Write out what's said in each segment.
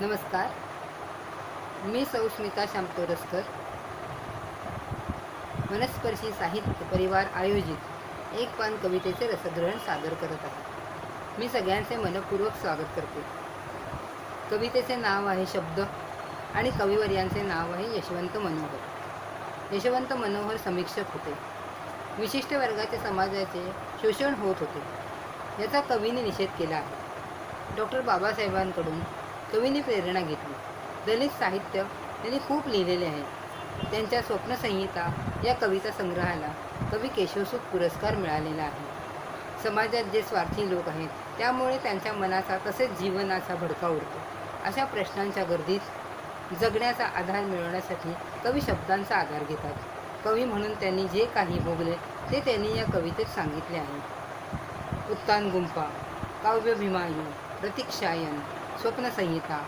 नमस्कार. मी सौस्मिता शामतोरसकर. मनस्पर्शी साहित्य परिवार आयोजित एक पान कवितेचे रसग्रहण सादर करत आहे. मी सगळ्यांचे मनपूर्वक स्वागत करते. कवितेचे नाव आहे शब्द आणि कविवर्यांचे नाव आहे यशवंत मनोहर. यशवंत मनोहर समीक्षक होते. विशिष्ट वर्गाचे समाजाचे शोषण होत होते. याचा कवीने निषेध केला आहे. डॉक्टर बाबासाहेबांकडून कवीने प्रेरणा घेतली. दलित साहित्य त्यांनी खूप लिहिलेले आहे. त्यांच्या स्वप्नसंहिता या कविता संग्रहाला कवी केशवसुख पुरस्कार मिळालेला आहे. समाजात जे स्वार्थी लोक आहेत त्यामुळे त्यांच्या मनाचा तसेच जीवनाचा भडका उडतो. अशा प्रश्नांच्या गर्दीत जगण्याचा आधार मिळवण्यासाठी कवी शब्दांचा आधार घेतात. कवी म्हणून त्यांनी जे काही भोगले ते त्यांनी या कवितेत सांगितले आहे. उत्तान गुंपा काव्यभिमायू प्रतीक्षायन. स्वप्नसंहिता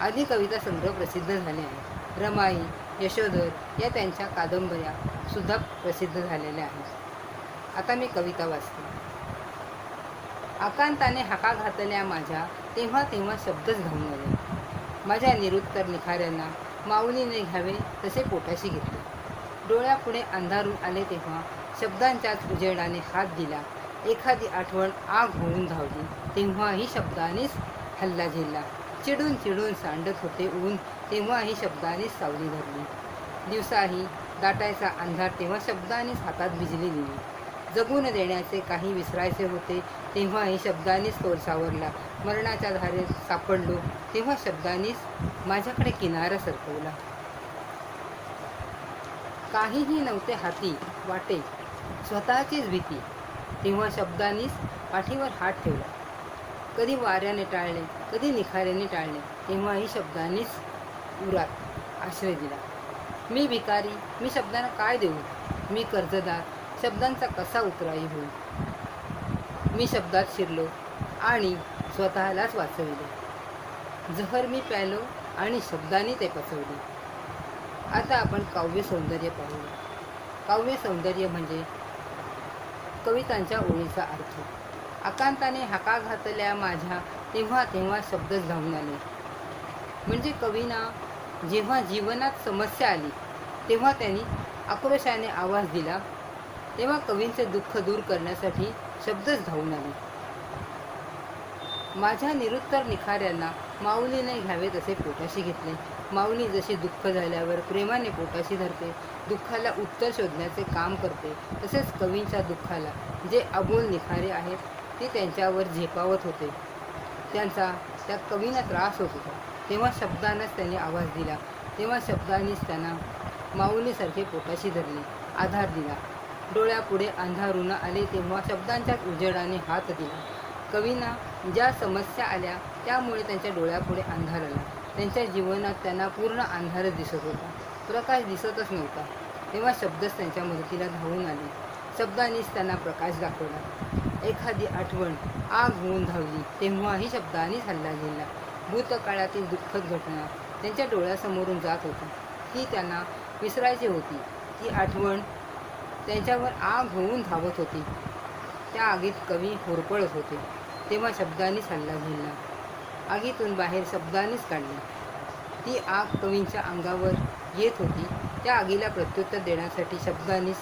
आदी कविता संग्रह प्रसिद्ध झाले आहेत. रमाई यशोधर या त्यांच्या कादंबऱ्या सुद्धा प्रसिद्ध झालेल्या आहेत. आता मी कविता वाचते. आकांताने हाका घातल्या माझ्या तेव्हा तेव्हा शब्दच घाऊन आले. माझ्या निरुत्तर निखाऱ्यांना माऊलीने घ्यावे तसे पोटाशी घेतले. डोळ्यापुढे अंधारून आले तेव्हा शब्दांच्याच उजेडाने हात दिला. एखादी आठवण आग होऊन धावली तेव्हाही शब्दानेच हल्ला झेलला. चिडून चिडून सांडत होते ऊन. तेव्हाही शब्दाने सावली धरली. दिवसाही दाटायचा अंधार तेव्हा शब्दानेच हातात बिजली दिली. जगून देण्याचे काही विसरायचे होते तेव्हाही शब्दानेच तोल सावरला. मरणाच्या धारेत सापडलो तेव्हा शब्दानेच माझ्याकडे किनारा सरकवला. काहीही नव्हते हाती वाटे स्वतःचीच भीती. तेव्हा शब्दानेच पाठीवर हात ठेवला. कधी वाऱ्याने टाळले कधी निखाऱ्याने टाळले तेव्हाही शब्दांनीच उरात आश्रय दिला. मी भिकारी मी शब्दांना काय देऊ? मी कर्जदार शब्दांचा कसा उतराई होईल मी शब्दात शिरलो आणि स्वतःलाच वाचविले. जहर मी प्यालो आणि शब्दांनी ते पचवले. आता आपण काव्य सौंदर्य पाहूया. काव्य सौंदर्य म्हणजे कवितांच्या ओळीचा अर्थ. आकांताने हाका घातल्या माझ्या तेव्हा तेव्हा शब्दच धावून आले. म्हणजे कवीना जेव्हा जीवनात समस्या आली तेव्हा त्यांनी आक्रोशाने आवाज दिला. तेव्हा कवींचे दुःख दूर करण्यासाठी शब्दच धावून आले. माझ्या निरुत्तर निखाऱ्यांना माऊलीने घ्यावे तसे पोटाशी घेतले. माऊली जशी दुःख झाल्यावर प्रेमाने पोटाशी धरते दुःखाला उत्तर शोधण्याचे काम करते तसेच कवींच्या दुःखाला जे अबोल निखारे आहेत ते त्यांच्यावर झेपावत होते. त्यांचा त्या कवींना त्रास होत होता. तेव्हा शब्दांनाच त्यांनी आवाज दिला. तेव्हा शब्दांनीच त्यांना माऊलीसारखे पोटाशी धरले. आधार दिला. डोळ्यापुढे अंधारून आले तेव्हा शब्दांच्याच उजेडाने हात दिला. कवींना ज्या समस्या आल्या त्यामुळे त्यांच्या डोळ्यापुढे अंधार आला. त्यांच्या जीवनात त्यांना पूर्ण अंधारच दिसत होता. प्रकाश दिसतच नव्हता. तेव्हा शब्दच त्यांच्या मदतीला धावून आले. शब्दांनीच त्यांना प्रकाश दाखवला. एखादी आठवण आग होऊन धावली तेव्हाही शब्दांनीच हल्ला गेला भूतकाळातील दुःखद घटना त्यांच्या डोळ्यासमोरून जात होती. ती त्यांना विसरायची होती. ती आठवण त्यांच्यावर आग होऊन धावत होती. त्या आगीत कवी होरपळत होते. तेव्हा शब्दांनीच हल्ला गेला आगीतून बाहेर शब्दांनीच काढली. ती आग कवींच्या अंगावर येत होती. त्या आगीला प्रत्युत्तर देण्यासाठी शब्दांनीच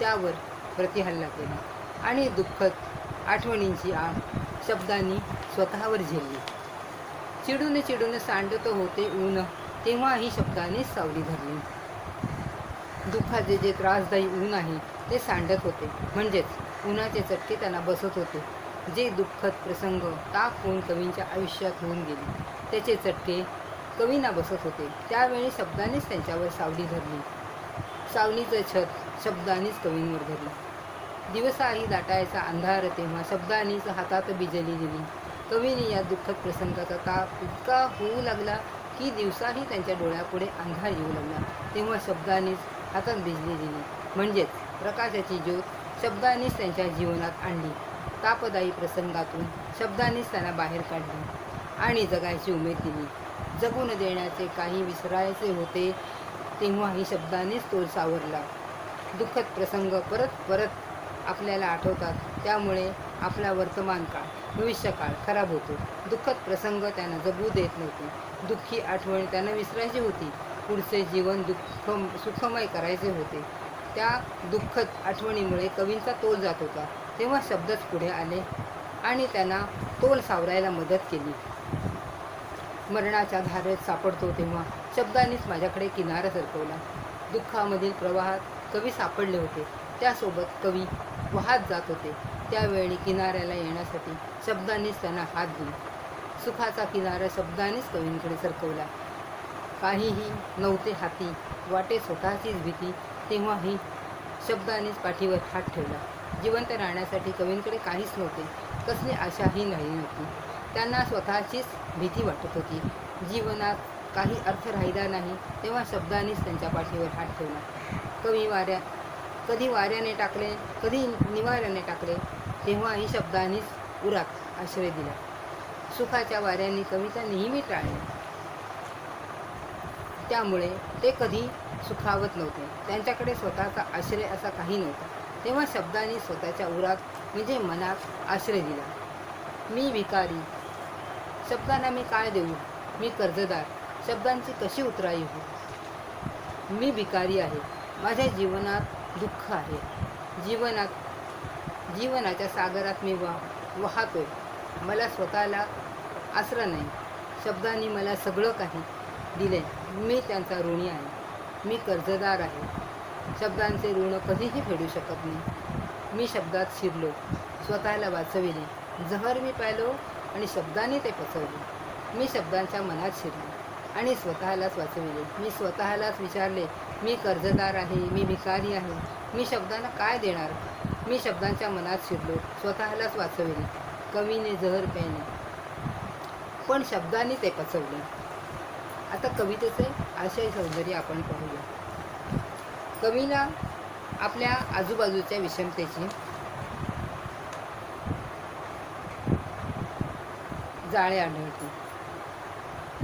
त्यावर प्रतिहल्ला केला. आणि दुःखद आठवणींची आग शब्दांनी स्वतःवर झेलली. चिडून चिडून सांडत होते ऊन तेव्हाही शब्दाने सावली धरली. दुःखाचे जे त्रासदायी ऊन आहे ते सांडत होते. म्हणजेच उन्हाचे चटके त्यांना बसत होते. जे दुःखद प्रसंग ताप होऊन कवींच्या आयुष्यात होऊन गेले त्याचे चटके कवींना बसत होते. त्यावेळी शब्दानेच त्यांच्यावर सावली धरली. सावलीचं छत शब्दानेच कवींवर धरलं. दिवसाही दाटायचा अंधार तेव्हा शब्दानीच हातात बिजली दिली. कवीने या दुःखद प्रसंगाचा ताप इतका होऊ लागला की दिवसाही त्यांच्या डोळ्यापुढे अंधार येऊ लागला. तेव्हा शब्दानीच हातात बिजली दिली. म्हणजेच प्रकाशाची ज्योत शब्दांनीच त्यांच्या जीवनात आणली. तापदायी प्रसंगातून शब्दांनीच त्यांना बाहेर काढले आणि जगायची उमेद दिली. जगून देण्याचे काही विसरायचे होते तेव्हाही शब्दानेच तो सावरला. दुःखद प्रसंग परत परत आपल्याला आठवतात. त्यामुळे आपला वर्तमान काळ भविष्यकाळ खराब होतो. दुःखद प्रसंग त्यांना जगू देत नव्हते. दुःखी आठवण त्यांना विसरायची होती. पुढचे जीवन दुःख सुखमय करायचे होते. त्या दुःखद आठवणीमुळे कवींचा तोल जात होता. तेव्हा शब्दच पुढे आले आणि त्यांना तोल सावरायला मदत केली. मरणाच्या धारेत सापडतो तेव्हा शब्दांनीच माझ्याकडे किनारा सरकवला. दुःखामधील प्रवाहात कवी सापडले होते. त्यासोबत कवी वाहत जात होते. त्यावेळी किनाऱ्याला येण्यासाठी शब्दांनीच त्यांना हात दिला. सुखाचा किनारा शब्दांनीच कवींकडे सरकवला. काहीही नव्हते हाती वाटे स्वतःचीच भीती तेव्हाही शब्दांनीच पाठीवर हात ठेवला. जिवंत राहण्यासाठी कवींकडे काहीच नव्हते कसली आशाही नाही होती त्यांना स्वतःचीच भीती वाटत होती. जीवनात काही अर्थ राहिला नाही तेव्हा शब्दांनीच त्यांच्या पाठीवर हात ठेवला. कवी वाऱ्या कधी वाऱ्याने टाकले कधी निवाऱ्याने टाकले तेव्हाही शब्दांनीच उरात आश्रय दिला. सुखाच्या वाऱ्यांनी कविता नेहमी टाळल्या. त्यामुळे ते कधी सुखावत नव्हते. त्यांच्याकडे स्वतःचा आश्रय असा काही नव्हता. तेव्हा शब्दांनी स्वतःच्या उरात म्हणजे मनात आश्रय दिला. मी भिकारी. शब्दांना मी काय देऊ? मी कर्जदार. शब्दांची कशी उतराई हो मी भिकारी आहे. माझ्या जीवनात दुःख आहे. जीवनात जीवनाच्या सागरात मी वा वाहतोय. मला स्वतःला आसरा नाही. शब्दांनी मला सगळं काही दिले मी त्यांचा ऋणी आहे. मी कर्जदार आहे. शब्दांचे ऋण कधीही फेडू शकत नाही. मी शब्दात शिरलो. स्वतःला वाचविले. जहर मी पाहिलो आणि शब्दांनी ते पचवले मी शब्दांच्या मनात शिरलो. आणि स्वतःलाच वाचविले. मी स्वतःलाच विचारले मी कर्जदार आहे मी भिकारी आहे. मी शब्दांना काय देणार? मी शब्दांच्या मनात शिरलो स्वतःलाच वाचविले. कवीने जहर प्याने पण शब्दांनी ते पचवले. आता कवितेचे आशय सौंदर्य आपण पाहूया. कवीला आपल्या आजूबाजूच्या विषमतेची जाळे आढळते.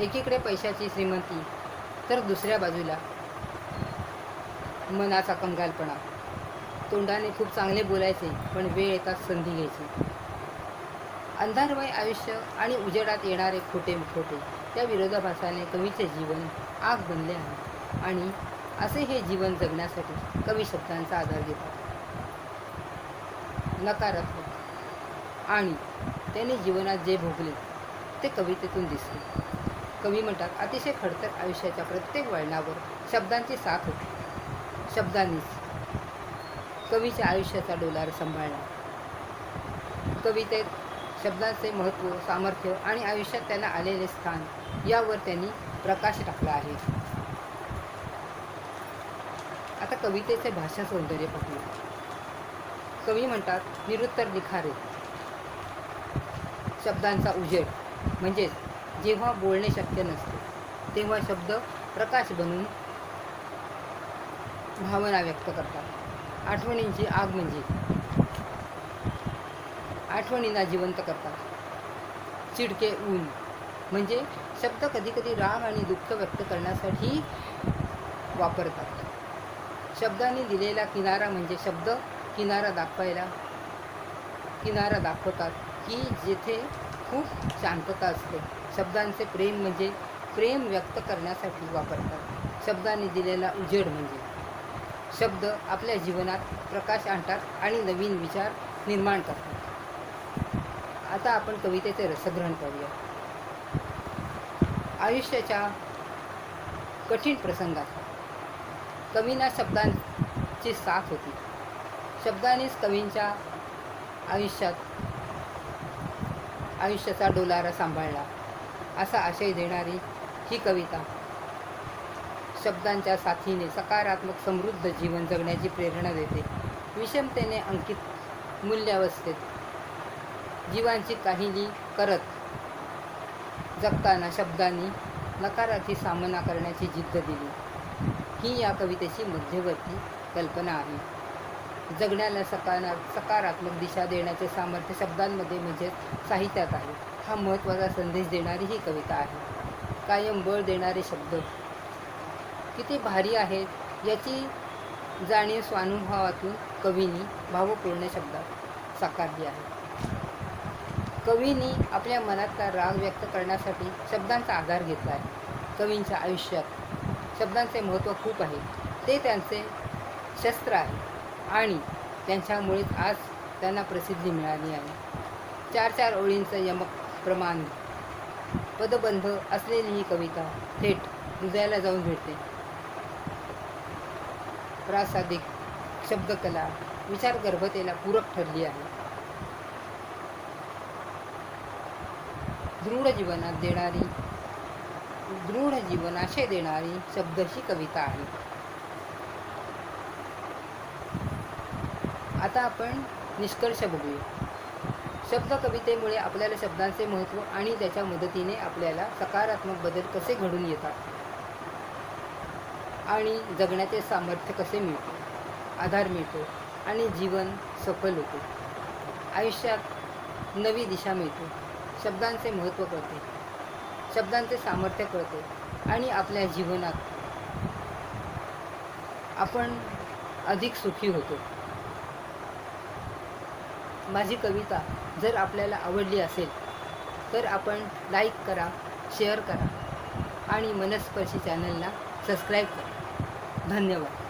एकीकडे पैशाची श्रीमंती तर दुसऱ्या बाजूला मनाचा कंगालपणा. तोंडाने खूप चांगले बोलायचे पण वेळ येतात संधी घ्यायची. अंधारमय आयुष्य आणि उजेडात येणारे खोटे खोटे त्या विरोधाभासाने कवीचे जीवन आग बनले आहे. आणि असे हे जीवन जगण्यासाठी कवी शब्दांचा आधार घेतात. नकारात्मक. आणि त्याने जीवनात जे भोगले ते कवितेतून दिसले. कवी म्हणतात अतिशय खडतर आयुष्याच्या प्रत्येक वळणावर शब्दांची साथ होती. शब्दांनीच कवीच्या आयुष्याचा डोलार सांभाळला. कवितेत शब्दांचे महत्त्व सामर्थ्य आणि आयुष्यात त्यांना आलेले स्थान यावर त्यांनी प्रकाश टाकला आहे. आता कवितेचे भाषा सौंदर्य पाहूया. कवी म्हणतात निरुत्तर निखारे. शब्दांचा उजेड म्हणजेच जेव्हा बोलणे शक्य नसते तेव्हा शब्द प्रकाश बनून भावना व्यक्त करतात. आठवणींची आग म्हणजे आठवणींना जिवंत करतात. चिडके ऊन म्हणजे शब्द कधीकधी राग आणि दुःख व्यक्त करण्यासाठी वापरतात. शब्दांनी दिलेला किनारा म्हणजे शब्द किनारा दाखवायला किनारा दाखवतात की जेथे खूप शांतता असते. शब्दांचे प्रेम म्हणजे प्रेम व्यक्त करण्यासाठी वापरतात. शब्दांनी दिलेला उजेड म्हणजे शब्द आपल्या जीवनात प्रकाश आणतात आणि नवीन विचार निर्माण करतात. आता आपण कवितेचे रसग्रहण करूया आयुष्याच्या कठीण प्रसंगात कवींना शब्दांची साथ होती. शब्दानेच कवींच्या आयुष्यात आयुष्याचा डोलारा सांभाळला. असा आशय देणारी ही कविता. शब्दांच्या साथीने सकारात्मक समृद्ध जीवन जगण्याची प्रेरणा देते. विषमतेने अंकित मूल्यावस्थेत जीवांची काहिली करत जगताना शब्दांनी नकाराची सामना करण्याची जिद्द दिली. ही या कवितेची मध्यवर्ती कल्पना आहे. जगण्याला सकारा सकारात्मक दिशा देण्याचे सामर्थ्य शब्दांमध्ये म्हणजे साहित्यात आहे. हा महत्त्वाचा संदेश देणारी ही कविता आहे. कायम बळ देणारे शब्द. किती भारी आहेत याची जाणीव स्वानुभवातून कवीनी भावपूर्ण शब्दात साकारली आहे. कवींनी आपल्या मनातला राग व्यक्त करण्यासाठी शब्दांचा आधार घेतला आहे. कवींच्या आयुष्यात शब्दांचे महत्त्व खूप आहे. ते त्यांचे शस्त्र आहे. आणि त्यांच्यामुळेच आज त्यांना प्रसिद्धी मिळाली आहे. चार चार ओळींचं यमक प्रमाण पदबंध असलेली ही कविता थेट हृदयाला जाऊन भेटते. प्रासादिक शब्दकला विचारगर्भतेला पूरक ठरली आहे. दृढ जीवनात देणारी दृढ जीवनाशय देणारी शब्द ही कविता आहे. आता आपण निष्कर्ष बघूया. शब्द कवितेमुळे आपल्याला शब्दांचे महत्त्व आणि त्याच्या मदतीने आपल्याला सकारात्मक बदल कसे घडून येतात? आणि जगण्याचे सामर्थ्य कसे मिळते? आधार मिळतो आणि जीवन सफल होते. आयुष्यात नवी दिशा मिळते. शब्दांचे महत्त्व कळते. शब्दांचे सामर्थ्य कळते आणि आपल्या जीवनात आपण अधिक सुखी होतो. माझी कविता जर आपल्याला आवडली असेल तर आपण लाईक करा शेअर करा आणि मनस्पर्शी चॅनलला सबस्क्राईब करा. धन्यवाद.